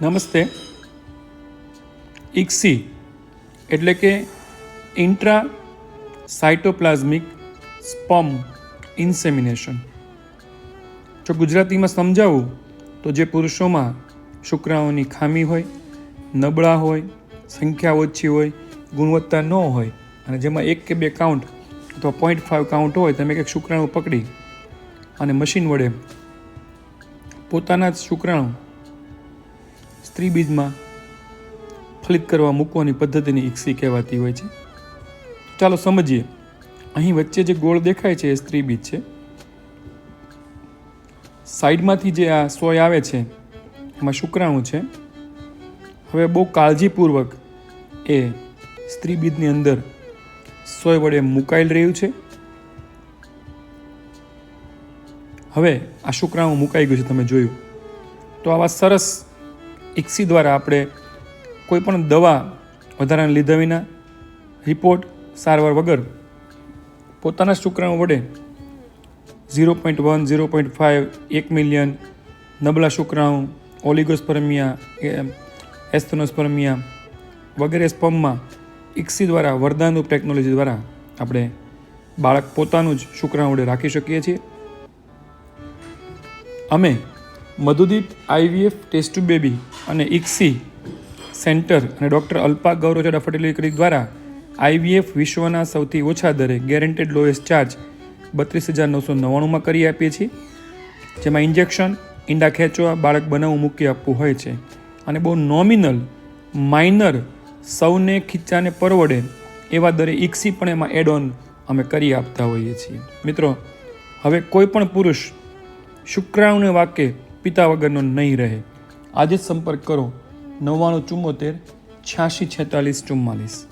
નમસ્તે. ઇક્સી એટલે કે ઇન્ટ્રા સાયટોપ્લાઝમિક સ્પમ ઇન્સેમિનેશન જો ગુજરાતીમાં સમજાવું, તો જે પુરુષોમાં શુક્રાણુની ખામી હોય, નબળા હોય, સંખ્યા ઓછી હોય, ગુણવત્તા ન હોય, અને જેમાં એક કે બે કાઉન્ટ અથવા પોઈન્ટ ફાઇવ કાઉન્ટ હોય, તમે કંઈક શુક્રાણુ પકડી અને મશીન વડે પોતાના જ શુક્રાણુ સ્ત્રી બીજમાં ફલિત કરવા મૂકવાની પદ્ધતિની ઈક્ષી કહેવાતી હોય છે. ચાલો સમજીએ. અહીં વચ્ચે જે ગોળ દેખાય છે એ સ્ત્રીબીજ છે. સાઈડમાંથી જે આ સોય આવે છે, એમાં શુક્રાણુ છે. હવે બહુ કાળજીપૂર્વક એ સ્ત્રીબીજની અંદર સોય વડે મુકાયેલ રહ્યું છે. હવે આ શુક્રાણુ મુકાઈ ગયું છે, તમે જોયું. તો આવા સરસ ઇક્સી દ્વારા આપણે કોઈપણ દવા વધારાને લીધા વિના રિપોર્ટ સારવાર વગર પોતાના શુક્રાણુ વડે zero point one, zero point five એક મિલિયન નબળા શુક્રાણુ, ઓલિગોસ્પર્મિયા એસ્થેનોસ્પર્મિયા વગેરે સ્પમમાં ઇક્સી દ્વારા વરદાનરૂપ ટેકનોલોજી દ્વારા આપણે બાળક પોતાનું જ શુક્રાણુ વડે રાખી શકીએ છીએ. અમે મધુદીપ આઈવીએફ ટેસ્ટ બેબી અને ઇક્સી સેન્ટર અને ડૉક્ટર અલ્પા ગૌરવચડા ફર્ટિલિટી ક્લિનિક દ્વારા આઈવીએફ વિશ્વના સૌથી ઓછા દરે ગેરંટેડ લોએસ્ટ ચાર્જ બત્રીસ હજાર નવસો નવ્વાણુંમાં કરી આપીએ છીએ, જેમાં ઇન્જેક્શન, ઈંડા ખેંચવા, બાળક બનાવવું મૂકી આપવું હોય છે. અને બહુ નોમિનલ, માઇનર સૌને ખીચાને પરવડે એવા દરે ઇક્સી પણ એમાં એડ ઓન અમે કરી આપતા હોઈએ છીએ. મિત્રો, હવે કોઈ પણ પુરુષ શુક્રાણુને વાકે પિતા વગરનો નહીં રહે. આજે જ સંપર્ક કરો. નવ્વાણું ચુમ્મોતેર છ્યાસી છેતાલીસ ચુમ્માલીસ